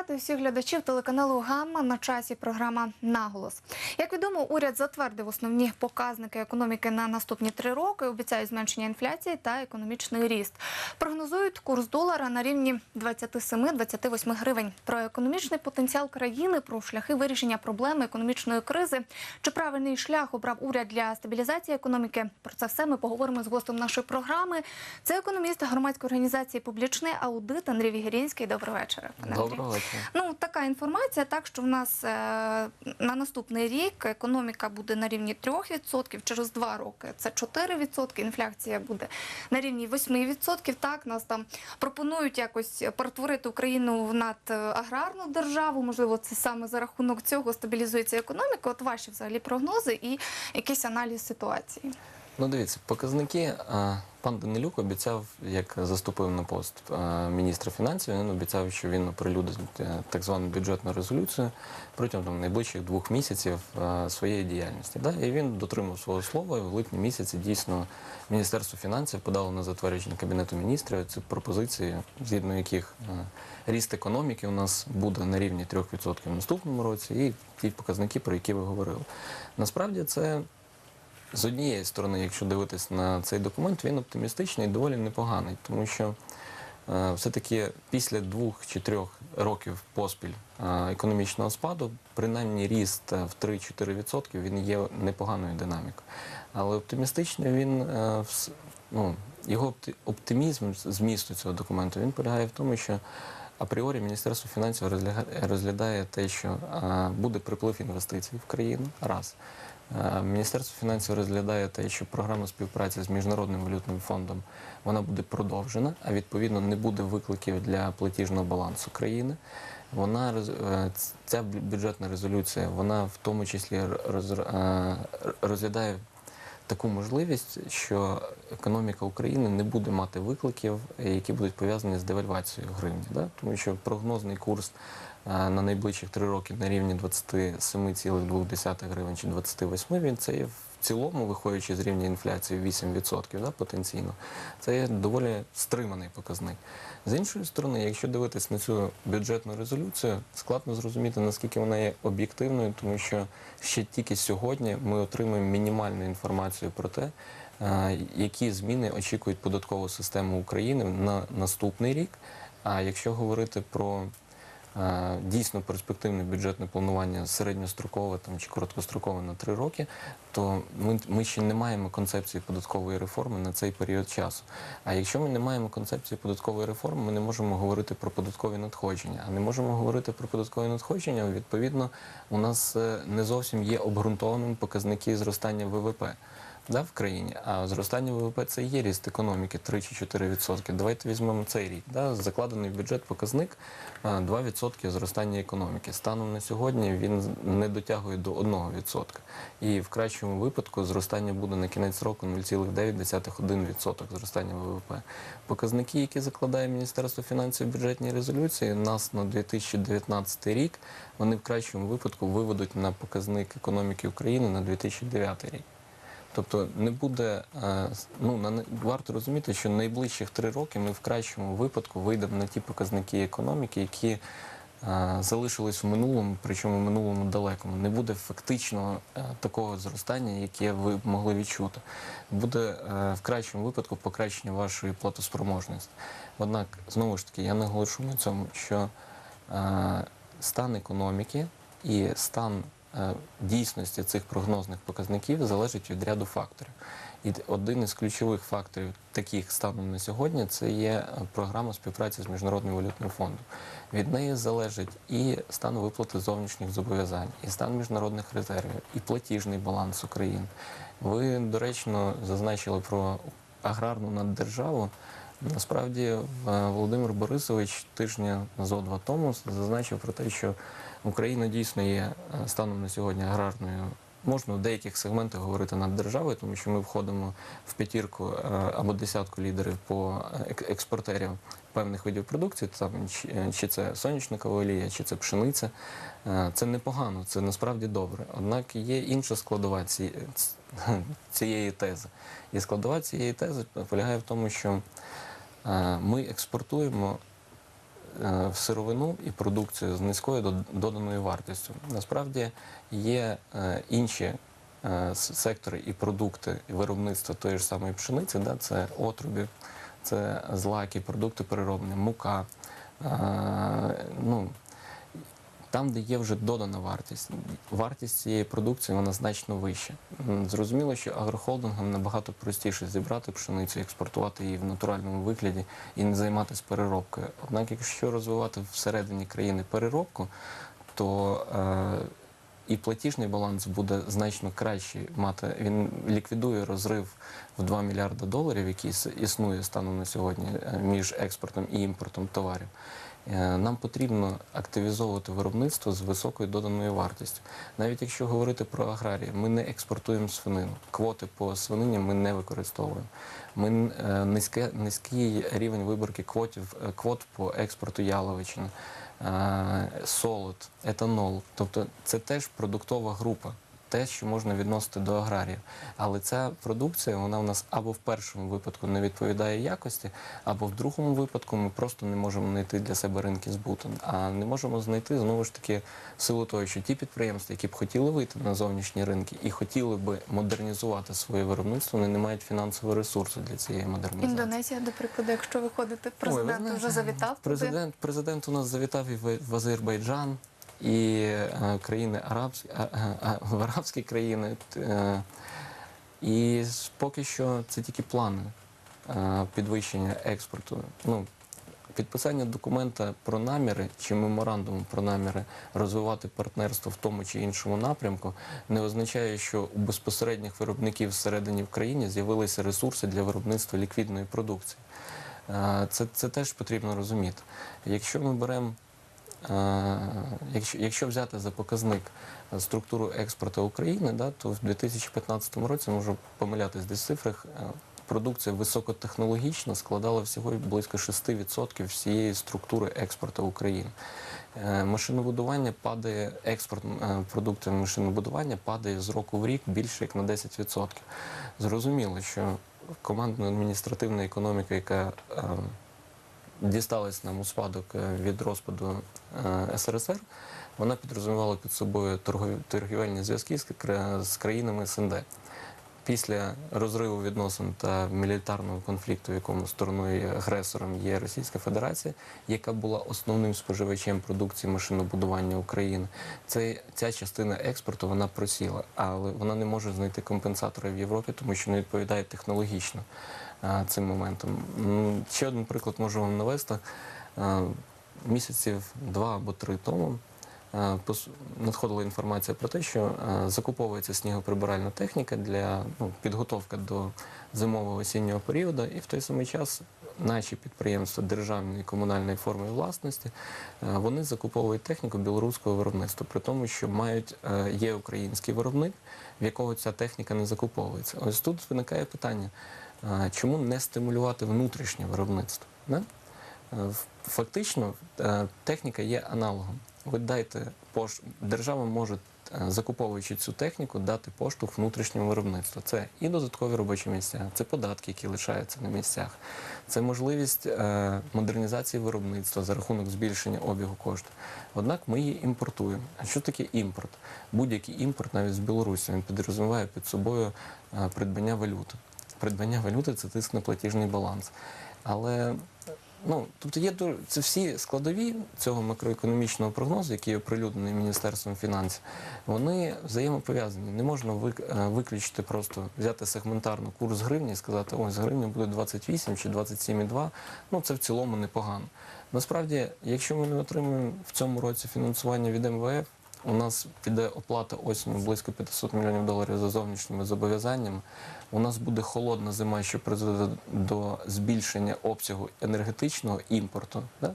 вітати всіх глядачів телеканалу Гамма на часі. Програма Наголос. Як відомо, уряд затвердив основні показники економіки на наступні три роки. Обіцяють зменшення інфляції та економічний ріст. Прогнозують курс долара на рівні 27-28 гривень. Про економічний потенціал країни, про шляхи вирішення проблеми економічної кризи. Чи правильний шлях обрав уряд для стабілізації економіки? Про це все ми поговоримо з гостем нашої програми. Це економіст громадської організації Публічний аудит Андрій Вігерінський. Доброго вечора. Доброго вечора. Ну, така інформація, так що в нас е, на наступний рік економіка буде на рівні 3%, через два роки це 4%, інфляція буде на рівні 8%. Так, нас там пропонують якось перетворити Україну в надаграрну державу. Можливо, це саме за рахунок цього стабілізується економіка. От ваші взагалі прогнози і якийсь аналіз ситуації. Ну, дивіться, показники. Пан Данилюк обіцяв, як заступив на пост міністра фінансів, він обіцяв, що він оприлюдить е, так звану бюджетну резолюцію протягом там, найближчих двох місяців своєї діяльності. Да? І він дотримав свого слова. І в липні місяці дійсно Міністерство фінансів подало на затвердження Кабінету міністрів ці пропозиції, згідно яких ріст економіки у нас буде на рівні 3% в наступному році, і ті показники, про які ви говорили. Насправді це. З однієї сторони, якщо дивитись на цей документ, він оптимістичний і доволі непоганий, тому що е, все-таки після двох чи трьох років поспіль е, економічного спаду, принаймні ріст е, в 3-4% він є непоганою динамікою. Але оптимістичний він ну, його оптимізм змісту цього документу він полягає в тому, що апріорі Міністерство фінансів розглядає те, що буде приплив інвестицій в країну раз. Е, Міністерство фінансів розглядає те, що програма співпраці з міжнародним валютним фондом вона буде продовжена, а відповідно не буде викликів для платіжного балансу країни. Вона е, ця бюджетна резолюція, вона в тому числі е, розглядає таку можливість, що економіка України не буде мати викликів, які будуть пов'язані з девальвацією гривні. Да? Тому що прогнозний курс на найближчих три роки на рівні 27,2 гривень чи 28, він це є в цілому, виходячи з рівня інфляції 8% да, потенційно, це є доволі стриманий показник. З іншої сторони, якщо дивитись на цю бюджетну резолюцію, складно зрозуміти, наскільки вона є об'єктивною, тому що ще тільки сьогодні ми отримуємо мінімальну інформацію про те, е, які зміни очікують податкову систему України на наступний рік. А якщо говорити про дійсно перспективне бюджетне планування середньострокове там чи короткострокове на три роки, то ми, ми ще не маємо концепції податкової реформи на цей період часу. А якщо ми не маємо концепції податкової реформи, ми не можемо говорити про податкові надходження. А не можемо говорити про податкові надходження. Відповідно, у нас е, не зовсім є обґрунтованим показники зростання ВВП. Да, в країні, а зростання ВВП це є ріст економіки 3 чи 4 відсотки. Давайте візьмемо цей рік. Да, закладений в бюджет показник а, 2 відсотки зростання економіки. Станом на сьогодні він не дотягує до 1 відсотка. І в кращому випадку зростання буде на кінець року 0,9-1 відсоток зростання ВВП. Показники, які закладає Міністерство фінансів в бюджетній резолюції, нас на 2019 рік вони в кращому випадку виведуть на показник економіки України на 2009 рік. Тобто не буде е, ну на варто розуміти, що найближчих три роки ми в кращому випадку вийдемо на ті показники економіки, які е, залишились в минулому, причому в минулому далекому. Не буде фактично е, такого зростання, яке ви могли відчути. Буде в кращому випадку покращення вашої платоспроможності. Однак, знову ж таки, я наголошу на цьому, що стан економіки і стан дійсності цих прогнозних показників залежить від ряду факторів. І один із ключових факторів, таких станом на сьогодні, це є е, програма співпраці з міжнародним валютним фондом. Від неї залежить і стан виплати зовнішніх зобов'язань, і стан міжнародних резервів, і платіжний баланс України. Ви доречно зазначили про аграрну наддержаву. Насправді Володимир Борисович тижня зо два тому зазначив про те, що Україна дійсно є е, станом на сьогодні аграрною. Можна в деяких сегментах говорити над державою, тому що ми входимо в п'ятірку е, або десятку лідерів по експортерів певних видів продукції, там чи- е, це сонячникова олія, чи це пшениця. Е, Це непогано, це насправді добре. Однак є інша складова цієї тези. І складова цієї тези полягає в тому, що е, ми експортуємо е, сировину і продукцію з низькою доданою вартістю. Насправді є е, інші е, сектори і продукти виробництва тої ж самої пшениці, да, це отрубі, це злаки, продукти перероблення, мука. Е, ну, там, де є вже додана вартість, вартість цієї продукції вона значно вища. Зрозуміло, що агрохолдингам набагато простіше зібрати пшеницю, експортувати її в натуральному вигляді і не займатися переробкою. Однак, якщо розвивати всередині країни переробку, то е, і платіжний баланс буде значно кращий мати. Він ліквідує розрив в 2 мільярди доларів, який існує станом на сьогодні е, між експортом і імпортом товарів. Е, Нам потрібно активізовувати виробництво з високою доданою вартістю. Навіть якщо говорити про аграрії, ми не експортуємо свинину. Квоти по свинині ми не використовуємо. Ми е, низьке, низький рівень виборки квотів, е, квот по експорту яловичини, солод, етанол. Тобто це теж продуктова група. Те, що можна відносити до аграріїв. Але ця продукція, вона в нас або в першому випадку не відповідає якості, або в другому випадку ми просто не можемо знайти для себе ринки збуту. А не можемо знайти знову ж таки в силу того, що ті підприємства, які б хотіли вийти на зовнішні ринки і хотіли би модернізувати своє виробництво, вони не мають фінансового ресурсу для цієї модернізації. Індонезія, до прикладу, якщо виходити, президент Ой, ви вже завітав. Президент, президент у нас завітав і в Азербайджан, і е, країни арабські, а, в арабські країни. Е, і поки що це тільки плани е, підвищення експорту. Ну, Підписання документа про наміри чи меморандуму про наміри розвивати партнерство в тому чи іншому напрямку не означає, що у безпосередніх виробників всередині в країні з'явилися ресурси для виробництва ліквідної продукції. Е, Це, це теж потрібно розуміти. Якщо ми беремо, е, якщо, якщо взяти за показник е, структуру експорту України, да, то в 2015 році можу помилятись десь в цифрах. е, Продукція високотехнологічна складала всього близько 6% всієї структури експорту України. Е, Машинобудування падає, експорт е, продуктів машинобудування падає з року в рік більше як на 10%. Зрозуміло, що командно-адміністративна економіка, яка е, дісталась нам у спадок е, від розпаду е, СРСР, вона підрозумівала під собою торгівельні зв'язки з, кра- з країнами СНД. Після розриву відносин та мілітарного конфлікту, в якому стороною агресором є Російська Федерація, яка була основним споживачем продукції машинобудування України, це, ця частина експорту вона просіла, але вона не може знайти компенсатора в Європі, тому що не відповідає технологічно цим моментам. М, Ще один приклад можу вам навести. Місяців два або три тому надходила інформація про те, що закуповується снігоприбиральна техніка для ну, підготовки до зимового осіннього періоду, і в той самий час наші підприємства державної комунальної форми власності вони закуповують техніку білоруського виробництва, при тому, що є український виробник, в якого ця техніка не закуповується. Ось тут виникає питання, чому не стимулювати внутрішнє виробництво? Да? Е, Фактично, е, техніка є аналогом. Ви дайте пош... держава може, е, закуповуючи цю техніку, дати поштовх внутрішньому виробництву. Це і додаткові робочі місця, це податки, які лишаються на місцях, це можливість е, модернізації виробництва за рахунок збільшення обігу коштів. Однак ми її імпортуємо. А що таке імпорт? Будь-який імпорт, навіть з Білорусі, він підрозуміває під собою придбання валюти. Придбання валюти це тиск на платіжний баланс. Але ну, тобто є це всі складові цього макроекономічного прогнозу, який оприлюднений Міністерством фінансів, вони взаємопов'язані. Не можна е, виключити просто взяти сегментарно курс гривні і сказати, ось гривня буде 28 чи 27,2, ну це в цілому непогано. Насправді, якщо ми не отримаємо в цьому році фінансування від МВФ, у нас піде оплата осінню близько 500 мільйонів доларів за зовнішніми зобов'язаннями. У нас буде холодна зима, що призведе до збільшення обсягу енергетичного імпорту. Да?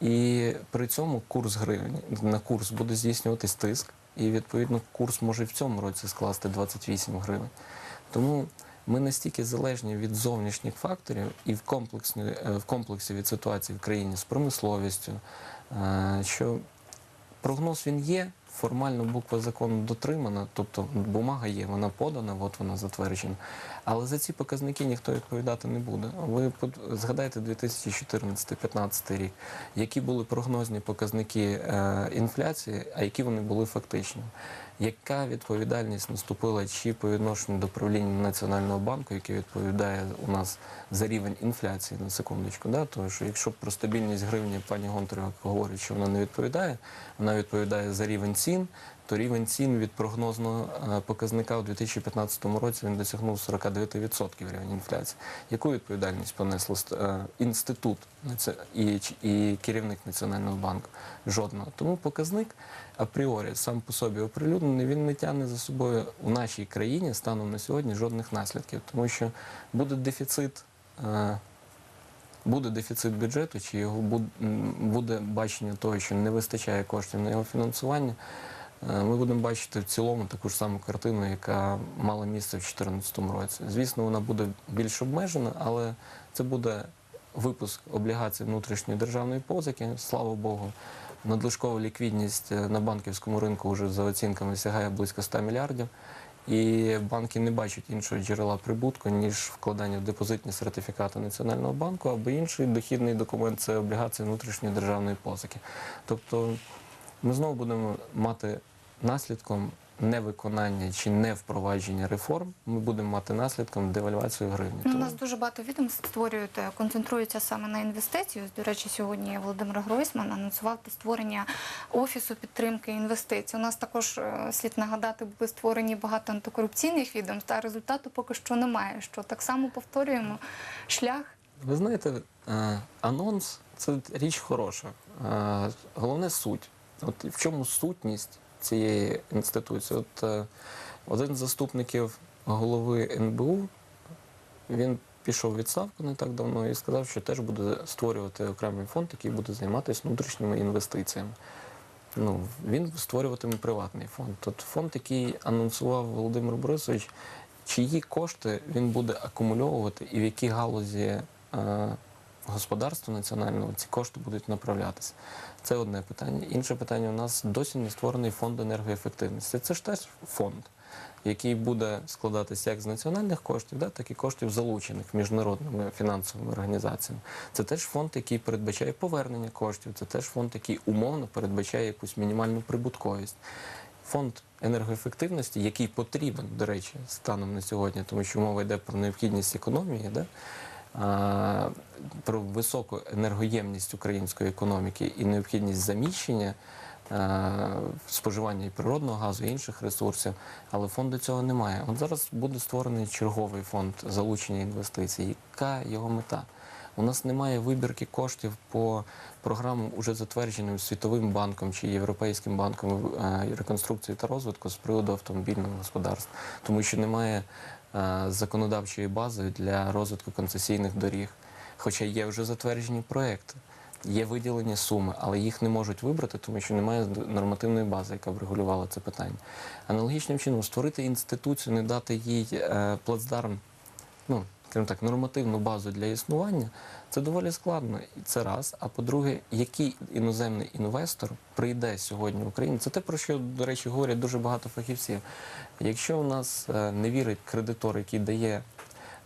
І при цьому курс гривні на курс буде здійснюватись тиск, і відповідно курс може в цьому році скласти 28 гривень. Тому ми настільки залежні від зовнішніх факторів і в комплексні, е, в комплексі від ситуації в країні з промисловістю, е, що прогноз він є, формально буква закону дотримана, тобто бумага є, вона подана, от вона затверджена. Але за ці показники ніхто відповідати не буде. Ви згадайте 2014-2015 рік, які були прогнозні показники е, інфляції, а які вони були фактично. Яка відповідальність наступила чи по відношенню до правління Національного банку, який відповідає у нас за рівень інфляції на секундочку? Да? Тому що якщо про стабільність гривні пані Гонтарева говорить, що вона не відповідає, вона відповідає за рівень цін, то рівень цін від прогнозного е, показника у 2015 році він досягнув 49% рівень інфляції. Яку відповідальність понесло е, інститут і, і керівник Національного банку? Жодного. Тому показник апріорі сам по собі оприлюднений, він не тягне за собою у нашій країні станом на сьогодні жодних наслідків, тому що буде дефіцит. е, Буде дефіцит бюджету, чи його буде бачення того, що не вистачає коштів на його фінансування. Е, Ми будемо бачити в цілому таку ж саму картину, яка мала місце в 2014 році. Звісно, вона буде більш обмежена, але це буде випуск облігацій внутрішньої державної позики. Слава Богу, надлишкова ліквідність е, на банківському ринку вже за оцінками сягає близько 100 мільярдів. І банки не бачать іншого джерела прибутку, ніж вкладання в депозитні сертифікати Національного банку або інший дохідний документ це облігації внутрішньої державної позики. Тобто ми знову будемо мати наслідком невиконання чи невпровадження реформ, ми будемо мати наслідком девальвацію гривні. Ну, у нас дуже багато відомств створюють, е, концентруються саме на інвестиції. Ось, До речі, сьогодні Володимир Гройсман анонсував створення офісу підтримки інвестицій. У нас також е, слід нагадати, були створені багато антикорупційних відомств, а результату поки що немає. Що так само повторюємо шлях. Ви знаєте, е, анонс це річ хороша. Головне суть. От в чому сутність цієї інституції? От е, один з заступників голови НБУ він пішов відставку не так давно і сказав, що теж буде створювати окремий фонд, який буде займатися внутрішніми інвестиціями. Ну, він створюватиме приватний фонд. От фонд, який анонсував Володимир Борисович, чиї кошти він буде акумульовувати і в які галузі господарства національного ці кошти будуть направлятися. Це одне питання. Інше питання: у нас досі не створений фонд енергоефективності. Це ж теж фонд, який буде складатися як з національних коштів, так і коштів залучених міжнародними фінансовими організаціями. Це теж фонд, який передбачає повернення коштів, це теж фонд, який умовно передбачає якусь мінімальну прибутковість. Фонд енергоефективності, який потрібен, до речі, станом на сьогодні, тому що мова йде про необхідність економії, да? Про високу енергоємність української економіки і необхідність заміщення споживання і природного газу, і інших ресурсів, але фонду цього немає. От зараз буде створений черговий фонд залучення інвестицій. Яка його мета? У нас немає вибірки коштів по програмам, уже затвердженим Світовим банком чи Європейським банком е, реконструкції та розвитку з приводу автомобільного господарства, тому що немає е, законодавчої бази для розвитку концесійних доріг. Хоча є вже затверджені проекти, є виділені суми, але їх не можуть вибрати, тому що немає нормативної бази, яка б регулювала це питання. Аналогічним чином створити інституцію, не дати їй е, плацдарм ну, скажімо так, нормативну базу для існування, це доволі складно. Це раз. А по-друге, який іноземний інвестор прийде сьогодні в Україну? Це те, про що, до речі, говорять дуже багато фахівців. Якщо у нас е, не вірить кредитор, який дає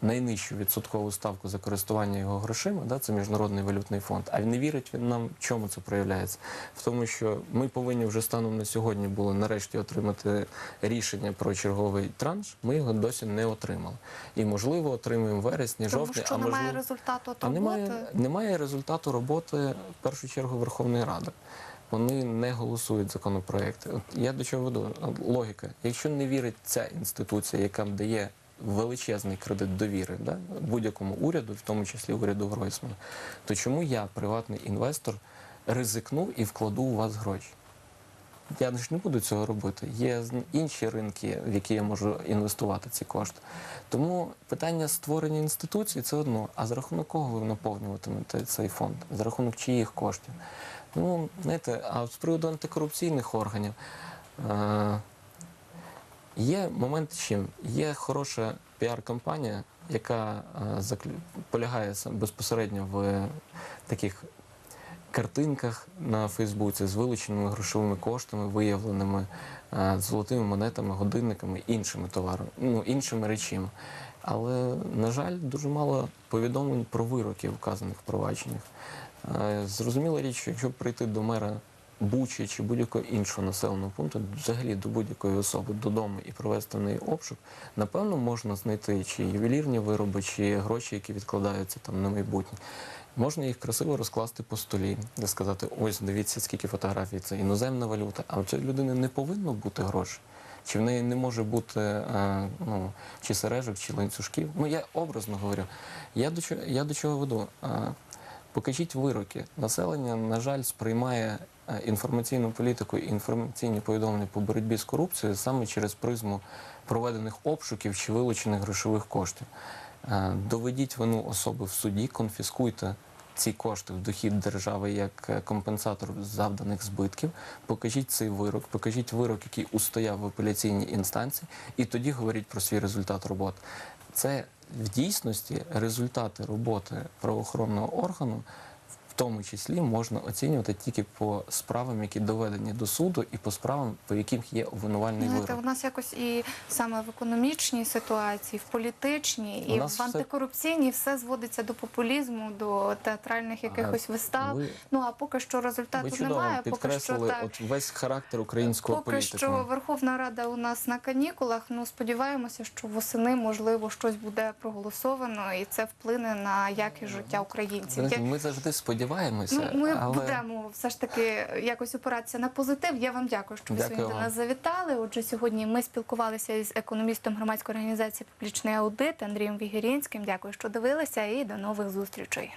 найнижчу відсоткову ставку за користування його грошима, да, це міжнародний валютний фонд. А не вірить він нам, в чому це проявляється? В тому, що ми повинні вже станом на сьогодні були нарешті отримати рішення про черговий транш. Ми його досі не отримали. І можливо отримаємо в вересні, Тому жовтні, що а немає результату от А немає, немає результату роботи в першу чергу Верховної Ради. Вони не голосують законопроекти. От я до чого веду? Логіка. Якщо не вірить ця інституція, яка дає величезний кредит довіри да, будь-якому уряду, в тому числі уряду Гройсмана, то чому я, приватний інвестор, ризикну і вкладу у вас гроші? Я ж не буду цього робити. Є інші ринки, в які я можу інвестувати ці кошти. Тому питання створення інституцій це одно. А за рахунок кого ви наповнюватимете цей фонд? За рахунок чиїх коштів? Ну, знаєте, а з приводу антикорупційних органів. Е- Є момент чим? Є хороша піар-кампанія, яка е, полягає безпосередньо в таких картинках на Фейсбуці з вилученими грошовими коштами, виявленими е, золотими монетами, годинниками, іншими товарами, ну іншими речами. Але, на жаль, дуже мало повідомлень про вироки в вказаних провадженнях. Е, Зрозуміла річ, що якщо прийти до мера Бучі чи будь-якого іншого населеного пункту, взагалі до будь-якої особи додому і провести в неї обшук, напевно, можна знайти чи ювелірні вироби, чи гроші, які відкладаються там на майбутнє. Можна їх красиво розкласти по столі, і сказати: ось дивіться, скільки фотографій, це іноземна валюта. А у цієї людини не повинно бути грошей. Чи в неї не може бути е, ну, чи сережок, чи ланцюжків? Ну я образно говорю. Я до чого, я до чого веду? Покажіть вироки. Населення, на жаль, сприймає е, інформаційну політику і інформаційні повідомлення по боротьбі з корупцією саме через призму проведених обшуків чи вилучених грошових коштів. Е, Доведіть вину особи в суді, конфіскуйте ці кошти в дохід держави як е, компенсатор завданих збитків. Покажіть цей вирок, покажіть вирок, який устояв в апеляційній інстанції, і тоді говоріть про свій результат роботи. Це в дійсності результати роботи правоохоронного органу, в тому числі можна оцінювати тільки по справам, які доведені до суду, і по справам, по яких є обвинувальний Знаєте, у нас якось і саме в економічній ситуації, в політичній, і в антикорупційній все зводиться до популізму, до театральних якихось вистав. Ви, Ну а поки що ви результату чудово немає. Поки що підкреслили так. от весь характер українського Поки політику. що Верховна Рада у нас на канікулах. Ну сподіваємося, що восени можливо щось буде проголосовано, і це вплине на якість життя українців. Ми завжди сподіваємося, Ну, ми але будемо все ж таки якось опиратися на позитив. Я вам дякую, що ви Дякую сьогодні до нас завітали. Отже, сьогодні ми спілкувалися із економістом громадської організації Публічний аудит Андрієм Вігірінським. Дякую, що дивилися, і до нових зустрічей.